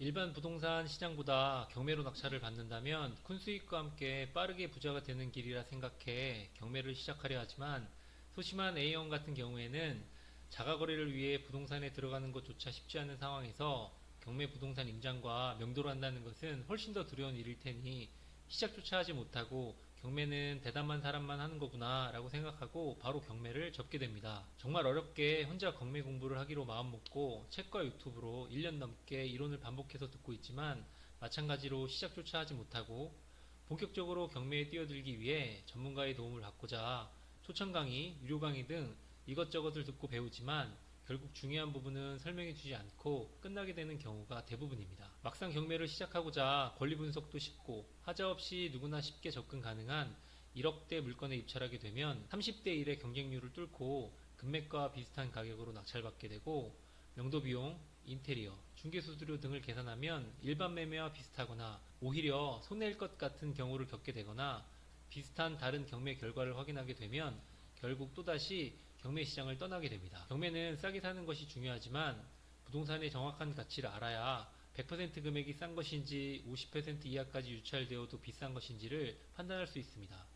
일반 부동산 시장보다 경매로 낙찰을 받는다면 큰 수익과 함께 빠르게 부자가 되는 길이라 생각해 경매를 시작하려 하지만 소심한 A형 같은 경우에는 자가 거래를 위해 부동산에 들어가는 것조차 쉽지 않은 상황에서 경매 부동산 임장과 명도를 한다는 것은 훨씬 더 두려운 일일 테니 시작조차 하지 못하고 경매는 대담한 사람만 하는 거구나 라고 생각하고 바로 경매를 접게 됩니다. 정말 어렵게 혼자 경매 공부를 하기로 마음먹고 책과 유튜브로 1년 넘게 이론을 반복해서 듣고 있지만 마찬가지로 시작조차 하지 못하고 본격적으로 경매에 뛰어들기 위해 전문가의 도움을 받고자 초청 강의, 유료 강의 등 이것저것을 듣고 배우지만 결국 중요한 부분은 설명해 주지 않고 끝나게 되는 경우가 대부분입니다. 막상 경매를 시작하고자 권리 분석도 쉽고 하자 없이 누구나 쉽게 접근 가능한 1억대 물건에 입찰하게 되면 30대 1의 경쟁률을 뚫고 금매가 비슷한 가격으로 낙찰받게 되고 명도 비용, 인테리어, 중개수수료 등을 계산하면 일반 매매와 비슷하거나 오히려 손해일 것 같은 경우를 겪게 되거나 비슷한 다른 경매 결과를 확인하게 되면 결국 또다시 경매 시장을 떠나게 됩니다. 경매는 싸게 사는 것이 중요하지만 부동산의 정확한 가치를 알아야 100% 금액이 싼 것인지 50% 이하까지 유찰되어도 비싼 것인지를 판단할 수 있습니다.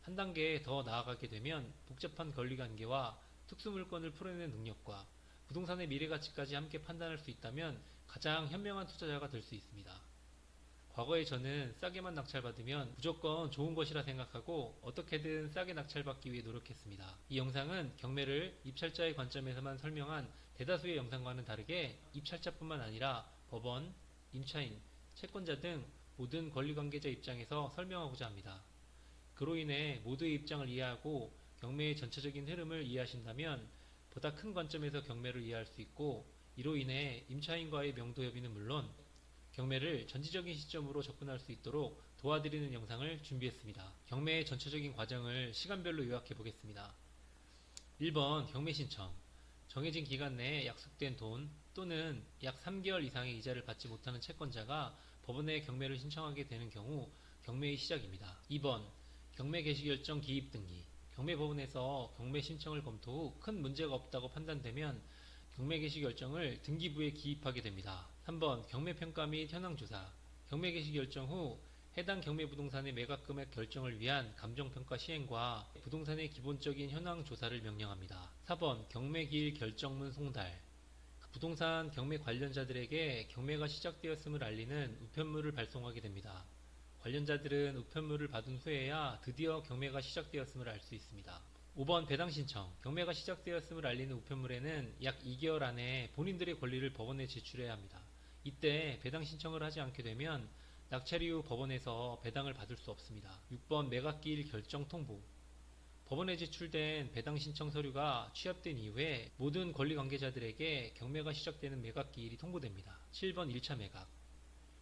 한 단계 더 나아가게 되면 복잡한 권리관계와 특수물건을 풀어내는 능력과 부동산의 미래가치까지 함께 판단할 수 있다면 가장 현명한 투자자가 될 수 있습니다. 과거에 저는 싸게만 낙찰받으면 무조건 좋은 것이라 생각하고 어떻게든 싸게 낙찰받기 위해 노력했습니다. 이 영상은 경매를 입찰자의 관점에서만 설명한 대다수의 영상과는 다르게 입찰자뿐만 아니라 법원, 임차인, 채권자 등 모든 권리관계자 입장에서 설명하고자 합니다. 그로 인해 모두의 입장을 이해하고 경매의 전체적인 흐름을 이해하신다면 보다 큰 관점에서 경매를 이해할 수 있고 이로 인해 임차인과의 명도 협의는 물론 경매를 전지적인 시점으로 접근할 수 있도록 도와드리는 영상을 준비했습니다. 경매의 전체적인 과정을 시간별로 요약해 보겠습니다. 1번 경매 신청. 정해진 기간 내에 약속된 돈 또는 약 3개월 이상의 이자를 받지 못하는 채권자가 법원에 경매를 신청하게 되는 경우 경매의 시작입니다. 2번 경매 개시 결정 기입 등기. 경매법원에서 경매 신청을 검토 후 큰 문제가 없다고 판단되면 경매 개시 결정을 등기부에 기입하게 됩니다. 3번 경매 평가 및 현황 조사. 경매 개시 결정 후 해당 경매 부동산의 매각 금액 결정을 위한 감정 평가 시행과 부동산의 기본적인 현황 조사를 명령합니다. 4번 경매 기일 결정문 송달. 부동산 경매 관련자들에게 경매가 시작되었음을 알리는 우편물을 발송하게 됩니다. 관련자들은 우편물을 받은 후에야 드디어 경매가 시작되었음을 알 수 있습니다. 5번 배당 신청. 경매가 시작되었음을 알리는 우편물에는 약 2개월 안에 본인들의 권리를 법원에 제출해야 합니다. 이때 배당 신청을 하지 않게 되면 낙찰 이 후 법원에서 배당을 받을 수 없습니다. 6번 매각기일 결정 통보. 법원에 제출된 배당 신청 서류가 취합된 이후에 모든 권리 관계자들에게 경매가 시작되는 매각기일이 통보됩니다. 7번 1차 매각.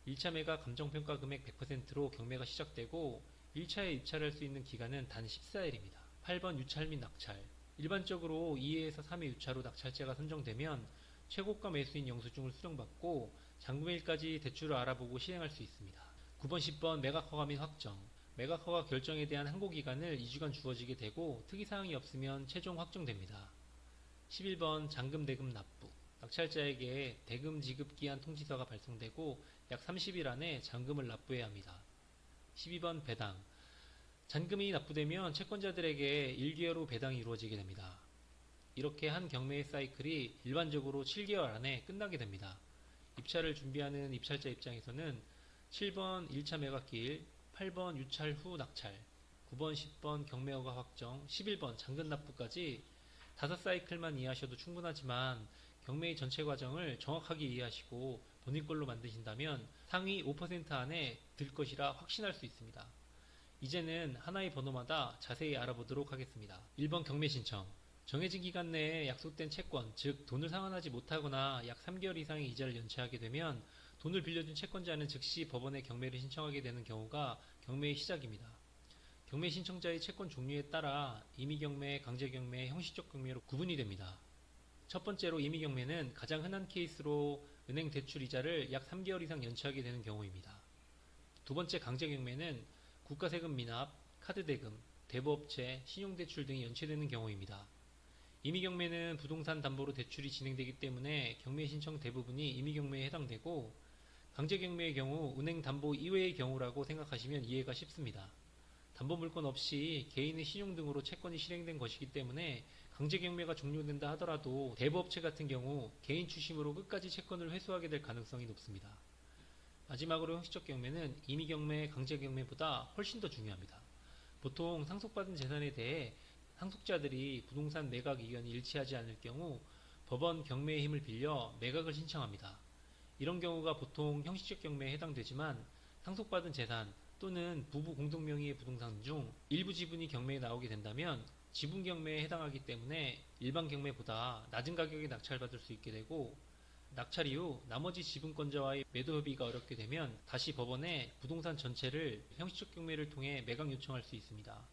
1차 매각 감정평가 금액 100%로 경매가 시작되고 1차에 입찰할 수 있는 기간은 단 14일입니다. 8번 유찰 및 낙찰. 일반적으로 2회에서 3회 유찰로 낙찰제가 선정되면 최고가 매수인 영수증을 수령받고 잔금일까지 대출을 알아보고 실행할 수 있습니다. 9번 10번 매각 허가 및 확정. 매각 허가 결정에 대한 항고 기간을 2주간 주어지게 되고 특이사항이 없으면 최종 확정됩니다. 11번 잔금 대금 납부. 낙찰자에게 대금 지급 기한 통지서가 발송되고 약 30일 안에 잔금을 납부해야 합니다. 12번 배당. 잔금이 납부되면 채권자들에게 1개월 후 배당이 이루어지게 됩니다. 이렇게 한 경매의 사이클이 일반적으로 7개월 안에 끝나게 됩니다. 입찰을 준비하는 입찰자 입장에서는 7번 1차 매각기일, 8번 유찰 후 낙찰, 9번 10번 경매 허가 확정, 11번 잔금 납부까지 5사이클만 이해하셔도 충분하지만 경매의 전체 과정을 정확하게 이해하시고 본인 걸로 만드신다면 상위 5% 안에 들 것이라 확신할 수 있습니다. 이제는 하나의 번호마다 자세히 알아보도록 하겠습니다. 1번 경매 신청. 정해진 기간 내에 약속된 채권, 즉 돈을 상환하지 못하거나 약 3개월 이상의 이자를 연체하게 되면 돈을 빌려준 채권자는 즉시 법원에 경매를 신청하게 되는 경우가 경매의 시작입니다. 경매 신청자의 채권 종류에 따라 임의경매, 강제경매, 형식적 경매로 구분이 됩니다. 첫 번째로 임의경매는 가장 흔한 케이스로 은행 대출 이자를 약 3개월 이상 연체하게 되는 경우입니다. 두 번째 강제경매는 국가세금 미납, 카드대금, 대부업체, 신용대출 등이 연체되는 경우입니다. 임의경매는 부동산 담보로 대출이 진행되기 때문에 경매 신청 대부분이 임의경매에 해당되고 강제경매의 경우 은행 담보 이외의 경우라고 생각하시면 이해가 쉽습니다. 담보 물건 없이 개인의 신용 등으로 채권이 실행된 것이기 때문에 강제경매가 종료된다 하더라도 대부업체 같은 경우 개인 추심으로 끝까지 채권을 회수하게 될 가능성이 높습니다. 마지막으로 형식적 경매는 임의 경매, 강제 경매보다 훨씬 더 중요합니다. 보통 상속받은 재산에 대해 상속자들이 부동산 매각 의견이 일치하지 않을 경우 법원 경매의 힘을 빌려 매각을 신청합니다. 이런 경우가 보통 형식적 경매에 해당되지만 상속받은 재산 또는 부부 공동 명의의 부동산 중 일부 지분이 경매에 나오게 된다면 지분 경매에 해당하기 때문에 일반 경매보다 낮은 가격에 낙찰받을 수 있게 되고 낙찰 이후 나머지 지분권자와의 매도 협의가 어렵게 되면 다시 법원에 부동산 전체를 형식적 경매를 통해 매각 요청할 수 있습니다.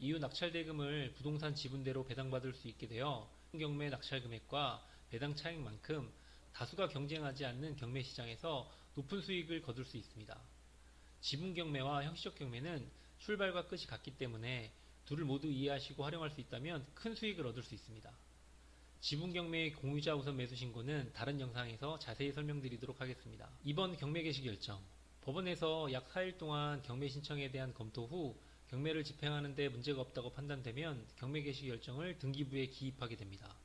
이후 낙찰 대금을 부동산 지분대로 배당받을 수 있게 되어 경매 낙찰 금액과 배당 차익만큼 다수가 경쟁하지 않는 경매 시장에서 높은 수익을 거둘 수 있습니다. 지분 경매와 형식적 경매는 출발과 끝이 같기 때문에 둘을 모두 이해하시고 활용할 수 있다면 큰 수익을 얻을 수 있습니다. 지분 경매의 공유자 우선 매수 신고는 다른 영상에서 자세히 설명드리도록 하겠습니다. 이번 경매 개시 결정 법원에서 약 4일 동안 경매 신청에 대한 검토 후 경매를 집행하는 데 문제가 없다고 판단되면 경매 개시 결정을 등기부에 기입하게 됩니다.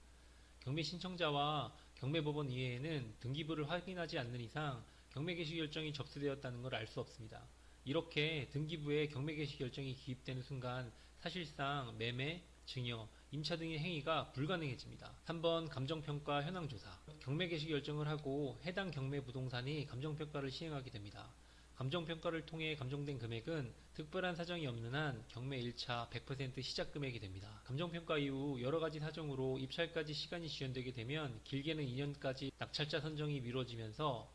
경매 신청자와 경매법원 이외에는 등기부를 확인하지 않는 이상 경매 개시 결정이 접수되었다는 걸 알 수 없습니다. 이렇게 등기부에 경매 개시 결정이 기입되는 순간 사실상 매매, 증여, 임차 등의 행위가 불가능해집니다. 3번 감정평가 현황조사 경매 개시 결정을 하고 해당 경매 부동산이 감정평가를 시행하게 됩니다. 감정평가를 통해 감정된 금액은 특별한 사정이 없는 한 경매 1차 100% 시작 금액이 됩니다. 감정평가 이후 여러가지 사정으로 입찰까지 시간이 지연되게 되면 길게는 2년까지 낙찰자 선정이 미뤄지면서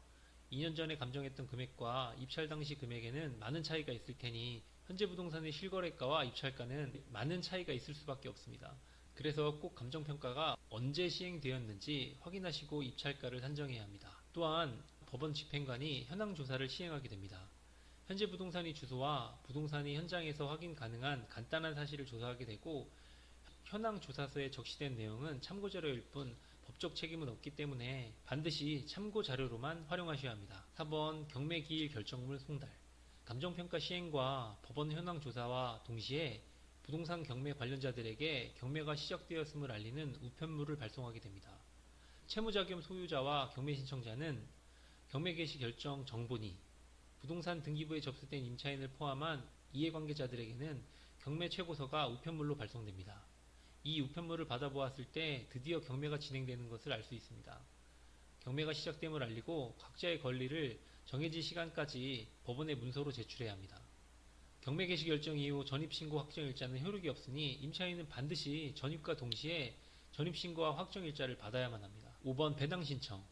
2년 전에 감정했던 금액과 입찰 당시 금액에는 많은 차이가 있을 테니 현재 부동산의 실거래가와 입찰가는 많은 차이가 있을 수밖에 없습니다. 그래서 꼭 감정평가가 언제 시행되었는지 확인하시고 입찰가를 산정해야 합니다. 또한 법원 집행관이 현황 조사를 시행하게 됩니다. 현재 부동산의 주소와 부동산이 현장에서 확인 가능한 간단한 사실을 조사하게 되고 현황 조사서에 적시된 내용은 참고 자료일 뿐 법적 책임은 없기 때문에 반드시 참고 자료로만 활용하셔야 합니다. 4번 경매 기일 결정물 송달 감정평가 시행과 법원 현황 조사와 동시에 부동산 경매 관련자들에게 경매가 시작되었음을 알리는 우편물을 발송하게 됩니다. 채무자 겸 소유자와 경매 신청자는 경매 개시 결정 정본이 부동산 등기부에 접수된 임차인을 포함한 이해관계자들에게는 경매 최고서가 우편물로 발송됩니다. 이 우편물을 받아보았을 때 드디어 경매가 진행되는 것을 알 수 있습니다. 경매가 시작됨을 알리고 각자의 권리를 정해진 시간까지 법원에 문서로 제출해야 합니다. 경매 개시 결정 이후 전입신고 확정 일자는 효력이 없으니 임차인은 반드시 전입과 동시에 전입신고와 확정 일자를 받아야만 합니다. 5번 배당 신청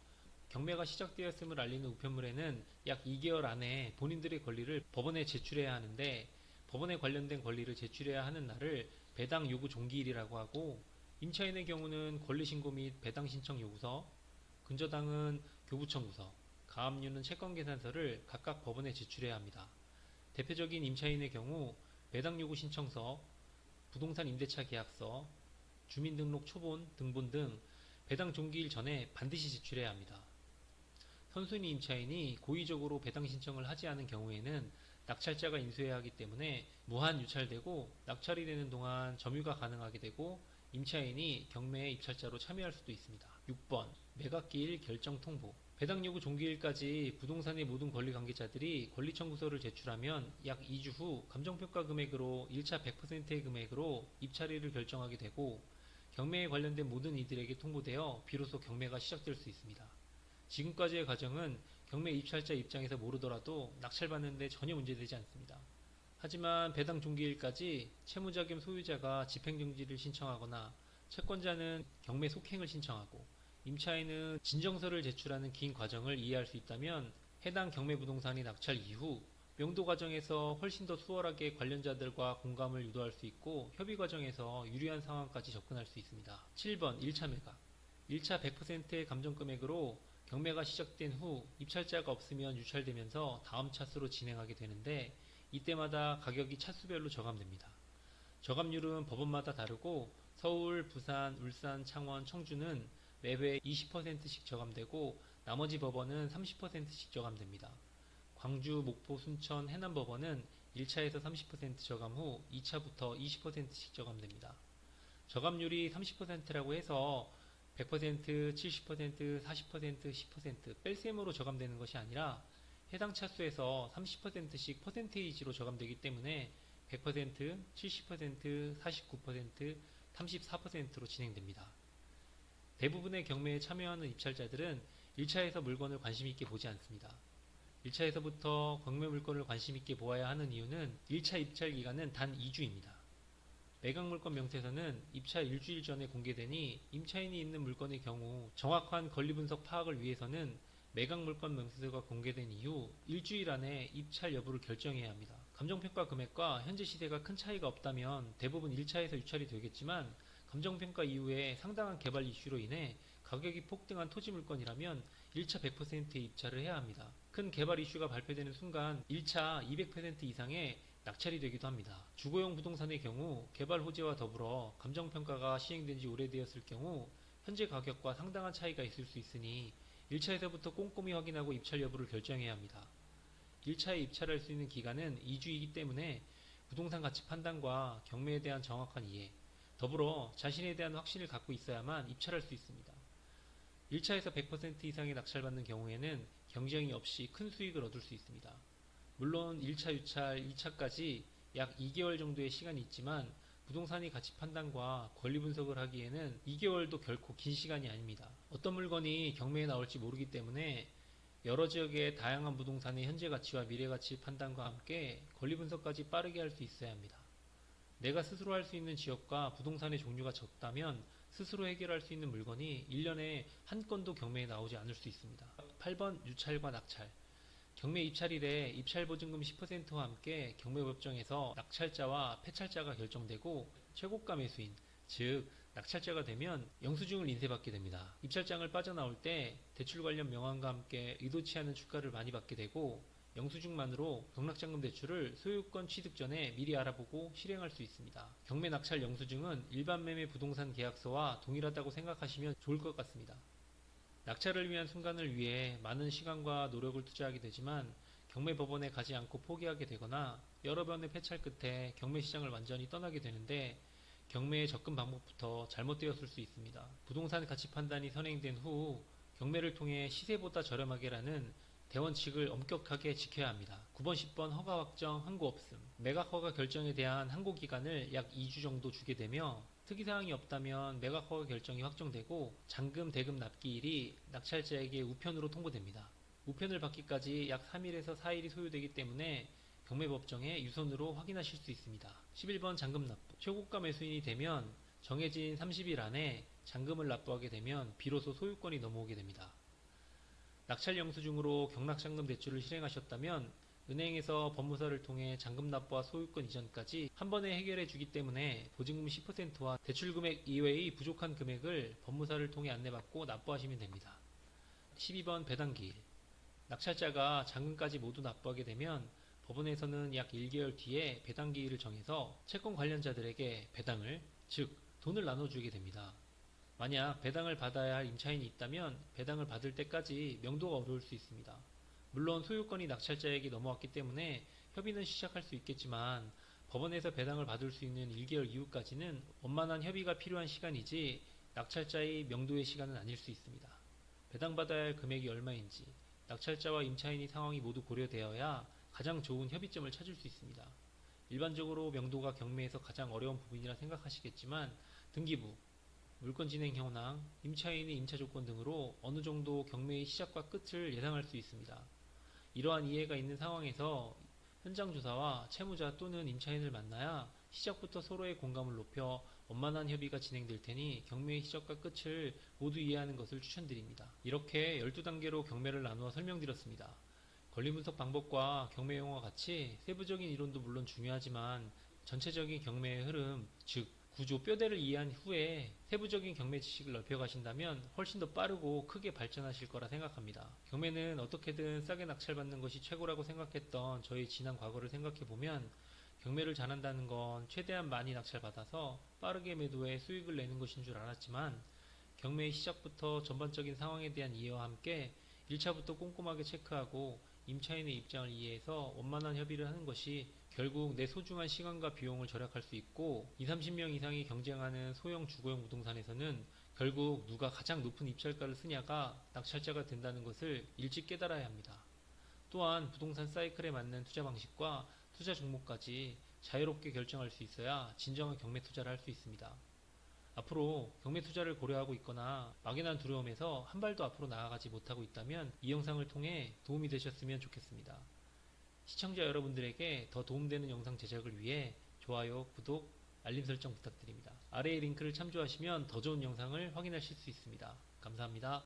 경매가 시작되었음을 알리는 우편물에는 약 2개월 안에 본인들의 권리를 법원에 제출해야 하는데 법원에 관련된 권리를 제출해야 하는 날을 배당 요구 종기일이라고 하고 임차인의 경우는 권리 신고 및 배당 신청 요구서, 근저당은 교부청구서, 가압류는 채권 계산서를 각각 법원에 제출해야 합니다. 대표적인 임차인의 경우 배당 요구 신청서, 부동산 임대차 계약서, 주민등록 초본, 등본 등 배당 종기일 전에 반드시 제출해야 합니다. 선순위 임차인이 고의적으로 배당 신청을 하지 않은 경우에는 낙찰자가 인수해야 하기 때문에 무한 유찰되고 낙찰이 되는 동안 점유가 가능하게 되고 임차인이 경매에 입찰자로 참여할 수도 있습니다. 6번 매각기일 결정 통보 배당 요구 종기일까지 부동산의 모든 권리 관계자들이 권리 청구서를 제출하면 약 2주 후 감정평가 금액으로 1차 100%의 금액으로 입찰일을 결정하게 되고 경매에 관련된 모든 이들에게 통보되어 비로소 경매가 시작될 수 있습니다. 지금까지의 과정은 경매 입찰자 입장에서 모르더라도 낙찰받는데 전혀 문제되지 않습니다. 하지만 배당 종기일까지 채무자 겸 소유자가 집행정지를 신청하거나 채권자는 경매 속행을 신청하고 임차인은 진정서를 제출하는 긴 과정을 이해할 수 있다면 해당 경매 부동산이 낙찰 이후 명도 과정에서 훨씬 더 수월하게 관련자들과 공감을 유도할 수 있고 협의 과정에서 유리한 상황까지 접근할 수 있습니다. 7번 1차 매각 1차 100%의 감정 금액으로 경매가 시작된 후 입찰자가 없으면 유찰되면서 다음 차수로 진행하게 되는데 이때마다 가격이 차수별로 저감됩니다. 저감률은 법원마다 다르고 서울, 부산, 울산, 창원, 청주는 매회 20%씩 저감되고 나머지 법원은 30%씩 저감됩니다. 광주, 목포, 순천, 해남 법원은 1차에서 30% 저감 후 2차부터 20%씩 저감됩니다. 저감률이 30%라고 해서 100%, 70%, 40%, 10% 뺄셈으로 저감되는 것이 아니라 해당 차수에서 30%씩 퍼센테이지로 저감되기 때문에 100%, 70%, 49%, 34%로 진행됩니다. 대부분의 경매에 참여하는 입찰자들은 1차에서 물건을 관심있게 보지 않습니다. 1차에서부터 경매 물건을 관심있게 보아야 하는 이유는 1차 입찰 기간은 단 2주입니다. 매각 물건 명세서는 입차 일주일 전에 공개되니 임차인이 있는 물건의 경우 정확한 권리 분석 파악을 위해서는 매각 물건 명세서가 공개된 이후 일주일 안에 입찰 여부를 결정해야 합니다. 감정평가 금액과 현재 시세가 큰 차이가 없다면 대부분 1차에서 유찰이 되겠지만 감정평가 이후에 상당한 개발 이슈로 인해 가격이 폭등한 토지 물건이라면 1차 100%의 입찰을 해야 합니다. 큰 개발 이슈가 발표되는 순간 1차 200% 이상의 낙찰이 되기도 합니다. 주거용 부동산의 경우 개발 호재와 더불어 감정평가가 시행된 지 오래되었을 경우 현재 가격과 상당한 차이가 있을 수 있으니 1차에서부터 꼼꼼히 확인하고 입찰 여부를 결정해야 합니다. 1차에 입찰할 수 있는 기간은 2주이기 때문에 부동산 가치 판단과 경매에 대한 정확한 이해, 더불어 자신에 대한 확신을 갖고 있어야만 입찰할 수 있습니다. 1차에서 100% 이상의 낙찰받는 경우에는 경쟁이 없이 큰 수익을 얻을 수 있습니다. 물론 1차 유찰, 2차까지 약 2개월 정도의 시간이 있지만 부동산의 가치 판단과 권리 분석을 하기에는 2개월도 결코 긴 시간이 아닙니다. 어떤 물건이 경매에 나올지 모르기 때문에 여러 지역의 다양한 부동산의 현재 가치와 미래 가치 판단과 함께 권리 분석까지 빠르게 할 수 있어야 합니다. 내가 스스로 할 수 있는 지역과 부동산의 종류가 적다면 스스로 해결할 수 있는 물건이 1년에 한 건도 경매에 나오지 않을 수 있습니다. 8번 유찰과 낙찰. 경매 입찰일에 입찰보증금 10%와 함께 경매법정에서 낙찰자와 폐찰자가 결정되고 최고가 매수인, 즉 낙찰자가 되면 영수증을 인쇄받게 됩니다. 입찰장을 빠져나올 때 대출 관련 명함과 함께 의도치 않은 주가를 많이 받게 되고 영수증만으로 경락장금 대출을 소유권 취득 전에 미리 알아보고 실행할 수 있습니다. 경매 낙찰 영수증은 일반 매매 부동산 계약서와 동일하다고 생각하시면 좋을 것 같습니다. 낙찰을 위한 순간을 위해 많은 시간과 노력을 투자하게 되지만 경매 법원에 가지 않고 포기하게 되거나 여러 번의 폐찰 끝에 경매 시장을 완전히 떠나게 되는데 경매의 접근 방법부터 잘못되었을 수 있습니다. 부동산 가치 판단이 선행된 후 경매를 통해 시세보다 저렴하게라는 대원칙을 엄격하게 지켜야 합니다. 9번, 10번 허가 확정, 항고 없음. 매각 허가 결정에 대한 항고 기간을 약 2주 정도 주게 되며 특이사항이 없다면 매각 허가 결정이 확정되고 잔금, 대금 납기일이 낙찰자에게 우편으로 통보됩니다. 우편을 받기까지 약 3일에서 4일이 소요되기 때문에 경매법정에 유선으로 확인하실 수 있습니다. 11번 잔금 납부. 최고가 매수인이 되면 정해진 30일 안에 잔금을 납부하게 되면 비로소 소유권이 넘어오게 됩니다. 낙찰 영수증으로 경락잔금 대출을 실행하셨다면 은행에서 법무사를 통해 잔금 납부와 소유권 이전까지 한 번에 해결해 주기 때문에 보증금 10%와 대출 금액 이외의 부족한 금액을 법무사를 통해 안내받고 납부하시면 됩니다. 12번 배당기일. 낙찰자가 잔금까지 모두 납부하게 되면 법원에서는 약 1개월 뒤에 배당 기일을 정해서 채권 관련자들에게 배당을, 즉 돈을 나눠주게 됩니다. 만약 배당을 받아야 할 임차인이 있다면 배당을 받을 때까지 명도가 어려울 수 있습니다. 물론 소유권이 낙찰자에게 넘어왔기 때문에 협의는 시작할 수 있겠지만 법원에서 배당을 받을 수 있는 1개월 이후까지는 원만한 협의가 필요한 시간이지 낙찰자의 명도의 시간은 아닐 수 있습니다. 배당받아야 할 금액이 얼마인지 낙찰자와 임차인의 상황이 모두 고려되어야 가장 좋은 협의점을 찾을 수 있습니다. 일반적으로 명도가 경매에서 가장 어려운 부분이라 생각하시겠지만 등기부, 물건 진행 현황, 임차인의 임차 조건 등으로 어느 정도 경매의 시작과 끝을 예상할 수 있습니다. 이러한 이해가 있는 상황에서 현장 조사와 채무자 또는 임차인을 만나야 시작부터 서로의 공감을 높여 원만한 협의가 진행될 테니 경매의 시작과 끝을 모두 이해하는 것을 추천드립니다. 이렇게 12단계로 경매를 나누어 설명드렸습니다. 권리 분석 방법과 경매 용어와 같이 세부적인 이론도 물론 중요하지만 전체적인 경매의 흐름, 즉 구조 뼈대를 이해한 후에 세부적인 경매 지식을 넓혀 가신다면 훨씬 더 빠르고 크게 발전하실 거라 생각합니다. 경매는 어떻게든 싸게 낙찰받는 것이 최고라고 생각했던 저의 지난 과거를 생각해 보면 경매를 잘한다는 건 최대한 많이 낙찰받아서 빠르게 매도해 수익을 내는 것인 줄 알았지만 경매의 시작부터 전반적인 상황에 대한 이해와 함께 1차부터 꼼꼼하게 체크하고 임차인의 입장을 이해해서 원만한 협의를 하는 것이 결국 내 소중한 시간과 비용을 절약할 수 있고 2, 30명 이상이 경쟁하는 소형 주거용 부동산에서는 결국 누가 가장 높은 입찰가를 쓰냐가 낙찰자가 된다는 것을 일찍 깨달아야 합니다. 또한 부동산 사이클에 맞는 투자 방식과 투자 종목까지 자유롭게 결정할 수 있어야 진정한 경매 투자를 할 수 있습니다. 앞으로 경매 투자를 고려하고 있거나 막연한 두려움에서 한 발도 앞으로 나아가지 못하고 있다면 이 영상을 통해 도움이 되셨으면 좋겠습니다. 시청자 여러분들에게 더 도움되는 영상 제작을 위해 좋아요, 구독, 알림 설정 부탁드립니다. 아래의 링크를 참조하시면 더 좋은 영상을 확인하실 수 있습니다. 감사합니다.